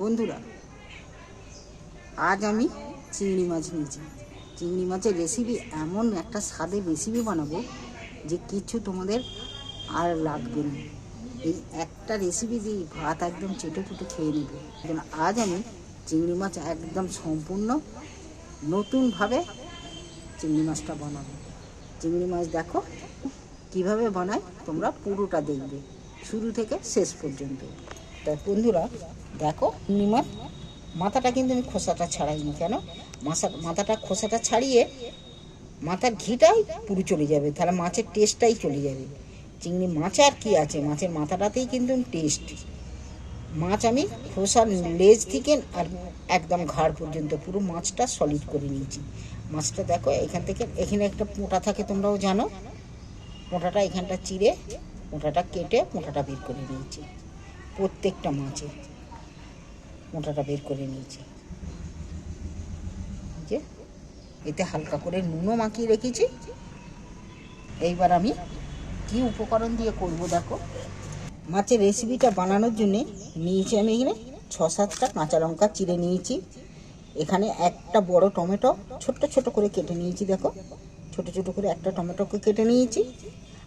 বন্ধুরা, আজ আমি চিংড়ি মাছ নিয়েছি। চিংড়ি মাছের রেসিপি এমন একটা স্বাদের রেসিপি বানাবো যে কিছু তোমাদের আর লাগবে না। এই একটা রেসিপি দিয়ে ভাত একদম চেটে ফুটে খেয়ে নেবে। যেন আজ আমি চিংড়ি মাছ একদম সম্পূর্ণ নতুনভাবে চিংড়ি মাছটা বানাবো। চিংড়ি মাছ দেখো কীভাবে বানায়, তোমরা পুরোটা দেখবে। শুরু থেকে শেষ পর্যন্ত। বন্ধুরা, দেখো মাছ মাথাটা কিন্তু আমি খোসাটা ছাড়াইনি, কেন? মাথা, মাথাটা খোসাটা ছাড়িয়ে মাথার ঘিটাই পুরো চলে যাবে, তাহলে মাছের টেস্টটাই চলে যাবে। চিংড়ি মাছ আর কি আছে? মাছের মাথাটাতেই কিন্তু টেস্ট মাছ আমি খোসার লেজ থেকে আর একদম ঘাড় পর্যন্ত পুরো মাছটা সলিড করে নিয়েছি। মাছটা দেখো, এখান থেকে, এখানে একটা মোটা থাকে, তোমরাও জানো। মোটাটা এখানটা চিড়ে, মোটাটা কেটে, মোটাটা বের করে নিয়েছি। প্রত্যেকটা মাছের মোটাটা বের করে নিয়েছি। যে, এতে হালকা করে নুনও মাখিয়ে রেখেছি। এইবার আমি কি উপকরণ দিয়ে করব দেখো। মাছের রেসিপিটা বানানোর জন্যে নিয়েছি আমি এখানে ছ সাতটা কাঁচা লঙ্কা চিড়ে নিয়েছি। এখানে একটা বড় টমেটো ছোট্ট ছোট করে কেটে নিয়েছি দেখো। ছোট ছোট করে একটা টমেটোকে কেটে নিয়েছি।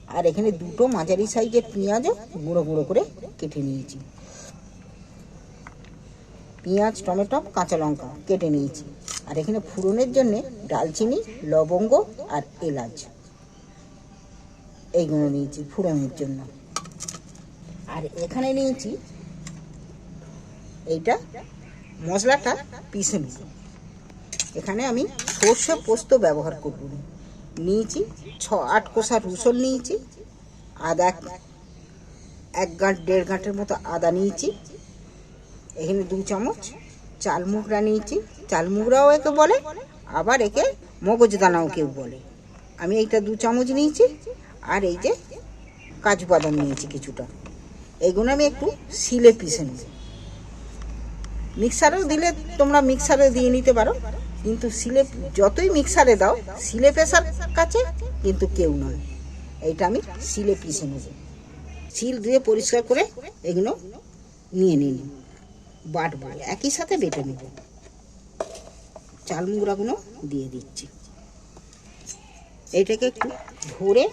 আর এখানে দুটো মাঝারি সাইজের পেঁয়াজও গুঁড়ো গুঁড়ো করে কেটে নিয়েছি। পেঁয়াজ, টমেটো, কাঁচা লঙ্কা কেটে নিয়েছি। আর এখানে ফুরনের জন্যে ডালচিনি, লবঙ্গ আর এলাচ এইগুলো নিয়েছি ফুরনের জন্য। আর এখানে নিয়েছি এইটা মশলাটা পিসে নিব এখানে আমি সর্ষে পোস্ত ব্যবহার করব। নিয়েছি ছ আট কোষা রসুন নিয়েছি, আদা এক গাঁট, দেড় গাঁটের মতো আদা নিয়েছি। এখানে দু চামচ চাল মুগরা নিয়েছি। চাল মুগরাও একে বলে, আবার একে মগজ দানাও কেউ বলে। আমি এইটা দু চামচ নিয়েছি, আর এই যে কাজু বাদাম নিয়েছি কিছুটা। এইগুলো আমি একটু শিলে পিষে নেব। মিক্সারেও দিলে তোমরা মিক্সারে দিয়ে নিতে পারো, কিন্তু শিলে, যতই মিক্সারে দাও, শিলে পেশার কাছে কিন্তু কেউ নয়। এইটা আমি শিলে পিষে নেব। শিল দিয়ে পরিষ্কার করে এগুলো নিয়ে নিন। বাটবো একই সাথে বেটে নেব। চাল মুগড়াগুলো দিয়ে দিচ্ছি। এটাকে একটু ধরে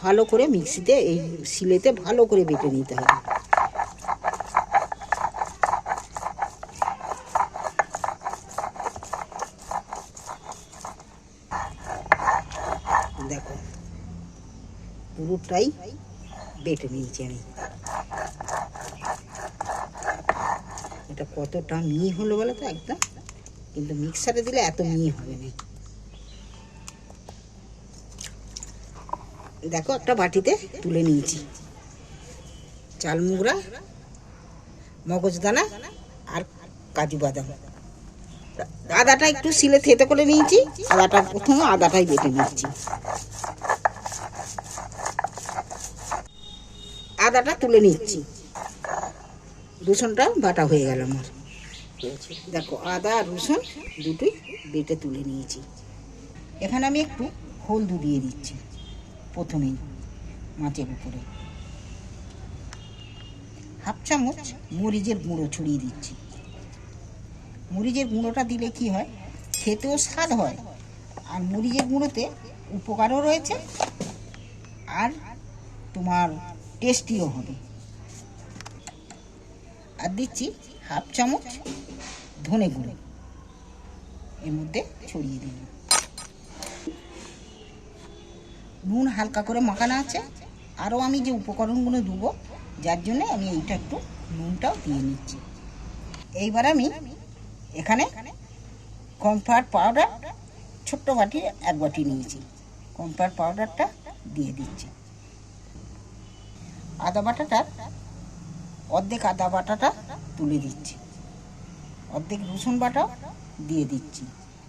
ভালো করে মিক্সিতে, এই শিলেতে ভালো করে বেটে নিতে হবে। দেখো, পুরোটাই বেটে নিয়েছি আমি। এটা কতটা মিহি হলো বলো তো একদম? কিন্তু মিক্সারে দিলে এত মিহি হবে না। দেখো একটা বাটিতে তুলে নিয়েছি। চাল মুগরা মগজদানা আর কাজু বাদাম। আদাটা একটু শিলে থেতে করে নিয়েছি, আদাটা প্রথমে আদাটাই বেটে নিচ্ছি আদাটা তুলে নিচ্ছি। রসুনটা বাটা হয়ে গেল আমার। দেখো, আদা রসুন দুটোই বেটে তুলে নিয়েছি। এখানে আমি একটু হলদু দিয়ে দিচ্ছি, প্রথমেই মাছের উপরে। হাফ চামচ মরিচের গুঁড়ো ছড়িয়ে দিচ্ছি। মরিচের গুঁড়োটা দিলে কি হয়? খেতেও স্বাদ হয়। আর মরিচের গুঁড়োতে উপকারও রয়েছে। আর তোমার টেস্টিও হবে। আর দিচ্ছি হাফ চামচ ধনে গুঁড়ো। এর মধ্যে ছড়িয়ে দিলাম। নুন হালকা করে মাখানো আছে। আরও আমি যে উপকরণগুলো দেবো, যার জন্য আমি এইটা একটু নুনটাও দিয়ে নিচ্ছি। এইবার আমি এখানে কমফার্ট পাউডার ছোট্ট বাটি এক বাটি নিয়েছি। কমফার্ট পাউডারটা দিয়ে দিচ্ছি। আদা বাটাটা, অর্ধেক আদা বাটাটা তুলে দিচ্ছি। অর্ধেক রসুন বাটা দিয়ে দিচ্ছি।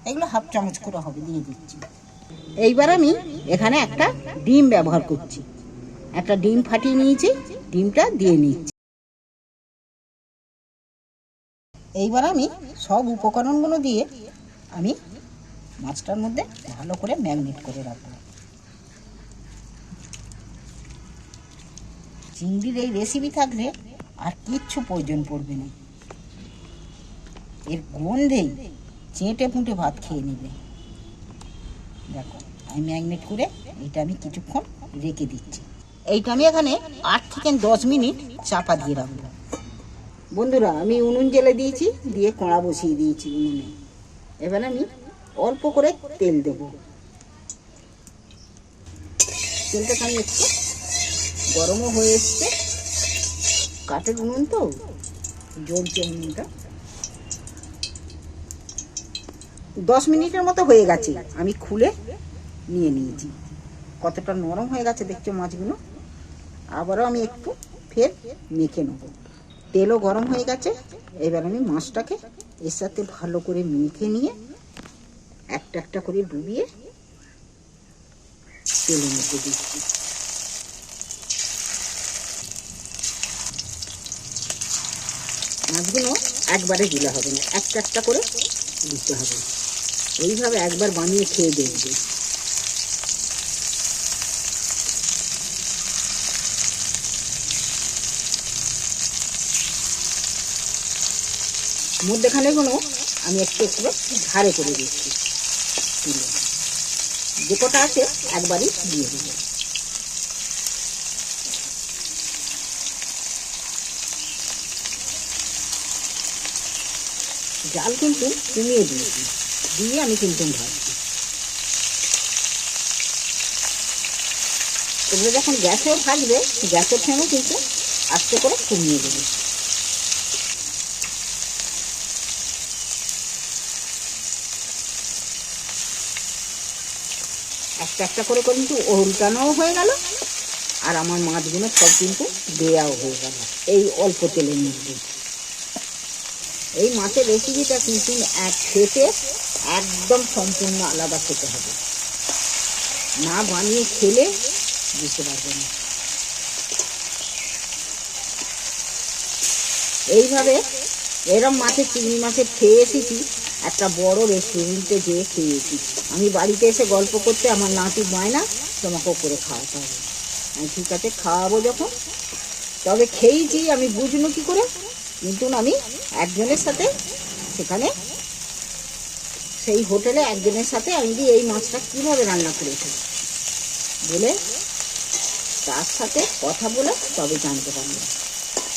এগুলো হাফ চামচ করে হবে, দিয়ে দিচ্ছি। এইবার আমি এখানে একটা ডিম ব্যবহার করছি। একটা ডিম ফাটিয়ে নিয়েছি, ডিমটা দিয়ে নিচ্ছি। এইবার আমি সব উপকরণগুলো দিয়ে আমি মাছটার মধ্যে ভালো করে ম্যাগনেট করে রাখব। চিংড়ির এই রেসিপি থাকলে আর কিচ্ছু প্রয়োজন পড়বে না। এর গন্ধেই চেটে পুঁটে ভাত খেয়ে নেবে। দেখো, আমি ম্যাগনেট করে এটা আমি কিছুক্ষণ রেখে দিচ্ছি। এইটা আমি এখানে আট থেকে দশ মিনিট চাপা দিয়ে রাখব। বন্ধুরা, আমি উনুন জেলে দিয়েছি, দিয়ে কড়া বসিয়ে দিয়েছি উনুনে। এবার আমি অল্প করে তেল দেবো। তেলটাকে আমি একটু গরমও হয়ে এসছে। কাঠের উনুন তো জ্বলছে উনুনটা দশ মিনিটের মতো হয়ে গেছে, আমি খুলে নিয়ে নিয়েছি। কতটা নরম হয়ে গেছে দেখছ মাছগুলো। আবারও আমি একটু ফের মেখে নেব। তেলও গরম হয়ে গেছে, এবার আমি মাছটাকে এর সাথে ভালো করে মেখে নিয়ে একটা একটা করে ডুবিয়ে তেলের মধ্যে দিচ্ছি। মাছগুলো একবারে দিলে হবে না। একটা একটা করে দিতে হবে। এইভাবে একবার বানিয়ে খেয়ে দেখবে। মধ্যেখানে কোনো আমি একটু একটু ঝাড়ে করে দিচ্ছি। যে কটা আছে, একবারই দিয়ে দেবো। জাল কিন্তু কমিয়ে দিয়েছি। দিয়ে আমি কিন্তু ভাজছি। এগুলো যখন গ্যাসেও ভাজবে, গ্যাসের ফ্লেমও কিন্তু আস্তে করে কমিয়ে দেবে। একটা একটা করে করে কিন্তু উল্টানোও হয়ে গেল, আর আমার মাছগুলো সব কিন্তু দেয়াও হয়ে গেল। এই অল্প তেলের মধ্যে। এই মাছের রেসিপিটা কিন্তু এক খেতে একদম সম্পূর্ণ আলাদা খেতে হবে। না বানিয়ে খেলে বুঝতে পারবে না। এইভাবে এরম মাছের, চিংড়ি মাছের খেয়ে এসেছি, একটা বড় রেস্টুরেন্টে যেয়ে খেয়েছি আমি বাড়িতে এসে গল্প করতে আমার নাতি বায়না তোমাকেও করে খাওয়াতে হবে। আমি ঠিক আছে, খাওয়াবো যখন। তবে খেয়েছি, আমি বুঝলো কি করে? কিন্তু আমি একজনের সাথে সেখানে সেই হোটেলে একজনের সাথে আমি দিয়ে এই মাছটা কীভাবে রান্না করেছি বলে তার সাথে কথা বলে তবে জানতে পারলাম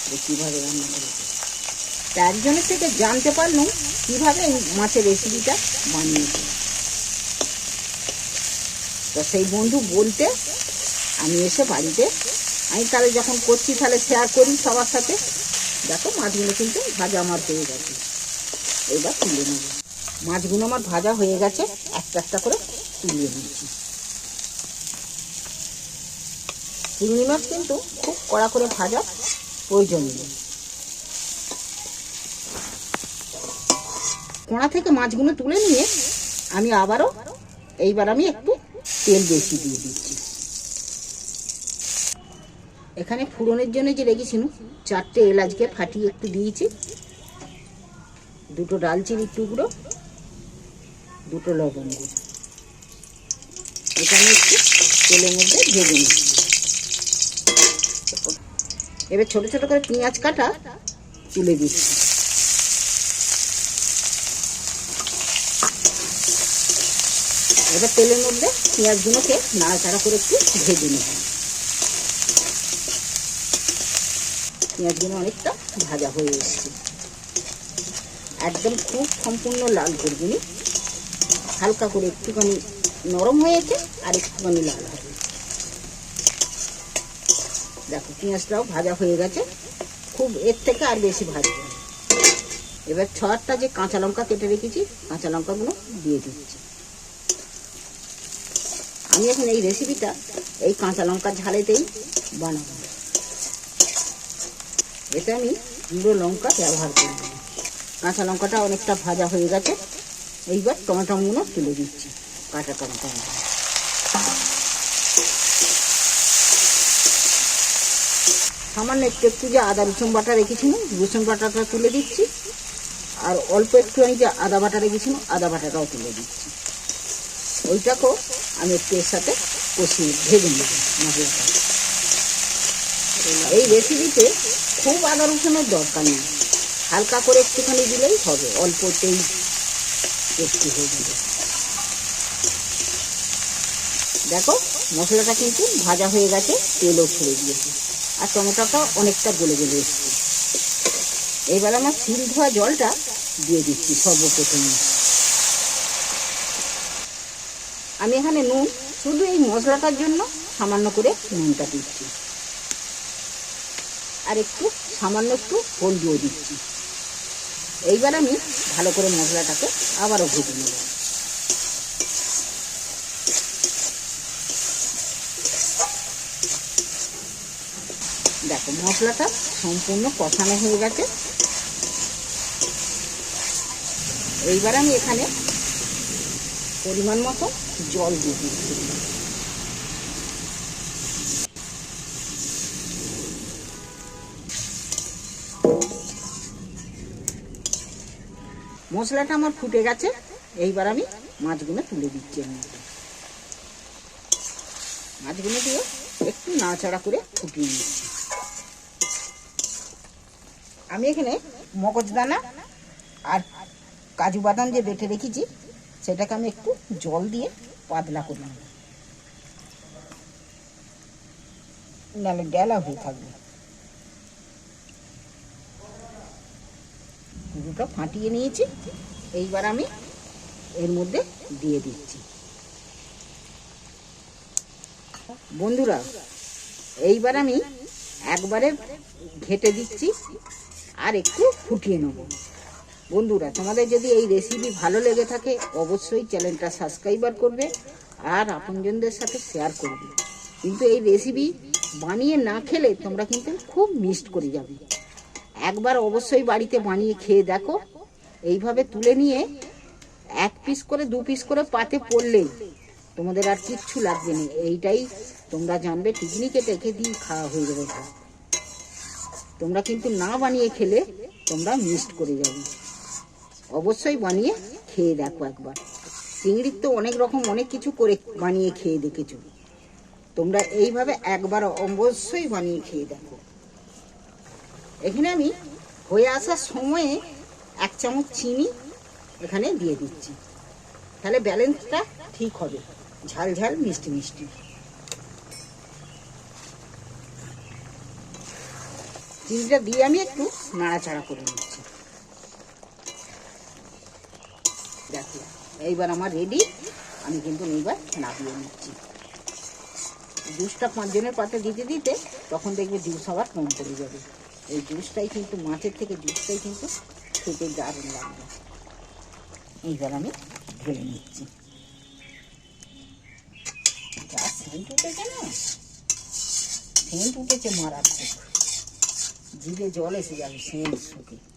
যে কীভাবে রান্না করেছে তা একজনের থেকে জানতে পারলাম কীভাবে এই মাছের রেসিপিটা বানিয়েছে। তো সেই বন্ধু বলতে আমি এসে বাড়িতে, আমি তাহলে যখন করছি তাহলে শেয়ার করি সবার সাথে। দেখো মাছগুলো কিন্তু ভাজা আমার হয়ে গেছে। এবার তুলে নেব। মাছগুলো আমার ভাজা হয়ে গেছে, একটা একটা করে তুলে নিচ্ছি। চিংড়ি মাছ কিন্তু খুব কড়া করে ভাজা প্রয়োজন নেই। কোড়া থেকে মাছগুলো তুলে নিয়ে আমি আবারও, এইবার আমি একটু তেল বেশি দিয়ে দিচ্ছি। এখানে ফুরনের জন্য যে রেখেছিলাম চারটে এলাচকে ফাটিয়ে একটু দিয়েছি। দুটো ডালচিনির টুকরো, দুটো লবঙ্গ। আমি একটু তেলের মধ্যে ভেজে নিচ্ছি। এবার ছোট ছোট করে পেঁয়াজ কাটা তুলে দিচ্ছি। এবার তেলের মধ্যে পেঁয়াজগুলোকে নাড়াচাড়া করে একটু ভেজে নেব পেঁয়াজগুলো অনেকটা ভাজা হয়ে এসছে। একদম খুব সম্পূর্ণ লাল করবিনি হালকা করে একটুখানি নরম হয়েছে আর একটুখানি লাল হবে দেখো, পেঁয়াজটাও ভাজা হয়ে গেছে। খুব এর থেকে আর বেশি ভাজবে। এবার ছ আটটা যে কাঁচা লঙ্কা কেটে রেখেছি, কাঁচা লঙ্কাগুলো দিয়ে দিচ্ছি। আমি এখন এই রেসিপিটা এই কাঁচা লঙ্কার ঝালেতেই বানাবো। এতে আমি গুঁড়ো লঙ্কা ব্যবহার করব। কাঁচা লঙ্কাটা অনেকটা ভাজা হয়ে গেছে। এইবার টমেটোগুলো তুলে দিচ্ছি, কাঁচা টমেটো সামান্য একটু একটু যে আদা, রসুন বাটা রেখেছিলাম রসুন বাটাটা তুলে দিচ্ছি। আর অল্প একটু আমি যে আদা বাটা রেখেছিলাম আদা বাটাটাও তুলে দিচ্ছি। ওইটাকেও আমি একটু এর সাথে কষিয়ে ভেজে নেব মশলাটা। এই রেসিপিতে খুব আদা রসুনের দরকার নেই। হালকা করে একটুখানি দিলেই হবে, অল্পতেই একটু হয়ে যাবে। দেখো, মশলাটা কিন্তু ভাজা হয়ে গেছে, তেলও ছেড়ে দিয়েছে। আর টমেটোটা অনেকটা গলে গলে এসছে। এইবার আমার শিল ধোয়া জলটা দিয়ে দিচ্ছি সর্বপ্রথমে। আমি এখানে নুন, শুধু এই মশলাটার জন্য সামান্য করে নুনটা দিচ্ছি। আর একটু, সামান্য একটু হলদিও দিচ্ছি। এইবার আমি ভালো করে মশলাটাকে আবারও ভেজে নেব। দেখো, মশলাটা সম্পূর্ণ কষানো হয়ে গেছে। এইবার আমি এখানে পরিমাণ মতো জল দিয়ে দিচ্ছি। মশলাটা আমার ফুটে গেছে। এইবার আমি মাছগুলো তুলে দিচ্ছি এর মধ্যে। মাছগুলো দিয়ে একটু নাড়াচাড়া করে ফুটিয়ে নিচ্ছি। আমি এখানে মগজদানা আর কাজু বাদাম যে বেটে রেখেছি, সেটাকে আমি একটু জল দিয়ে পাতলা করে নাহলে ডেলা হয়ে থাকবে। দুটো ফাটিয়ে নিয়েছি। এইবার আমি এর মধ্যে দিয়ে দিচ্ছি। বন্ধুরা, এইবার আমি একবারে ঘেটে দিচ্ছি আর একটু ফুটিয়ে নেব। বন্ধুরা, তোমাদের যদি এই রেসিপি ভালো লেগে থাকে, অবশ্যই চ্যানেলটা সাবস্ক্রাইবার করবে আর আপনজনদের সাথে শেয়ার করবে। কিন্তু এই রেসিপি বানিয়ে না খেলে তোমরা কিন্তু খুব মিসড করে যাবে। একবার অবশ্যই বাড়িতে বানিয়ে খেয়ে দেখো। এইভাবে তুলে নিয়ে এক পিস করে, দু পিস করে পাতে পড়লেই তোমাদের আর কিচ্ছু লাগবে না। এইটাই তোমরা জানবে টিকনিকে রেখে দিয়ে খাওয়া হয়ে যাবে তোমরা কিন্তু না বানিয়ে খেলে তোমরা মিসড করে যাবে। অবশ্যই বানিয়ে খেয়ে দেখো একবার। চিংড়ির তো অনেক রকম, অনেক কিছু করে বানিয়ে খেয়ে দেখেছ। তোমরা এইভাবে একবার অবশ্যই বানিয়ে খেয়ে দেখো। এখানে আমি হয়ে আসার সময়ে এক চামচ চিনি এখানে দিয়ে দিচ্ছি। তাহলে ব্যালেন্সটা ঠিক হবে। ঝাল ঝাল, মিষ্টি মিষ্টি। চিনিটা দিয়ে আমি একটু নাড়াচাড়া করে নিচ্ছি। দেখো, এইবার আমার রেডি আমি কিন্তু এইবার নামিয়ে নিচ্ছি। জুসটা পাঁচজনের পাতে দিতে দিতে তখন দেখবে জুস আবার কম পড়ে যাবে। এই জুসটাই কিন্তু মাছের থেকে জুসটাই কিন্তু খেতে দারুণ লাগবে। এইবার আমি ঢেলে নিচ্ছি। সেন্ট উঠেছে না? সেন্ট উঠেছে মারাত্মক। জিভে জল এসে যাবে সেন্ট শুকে।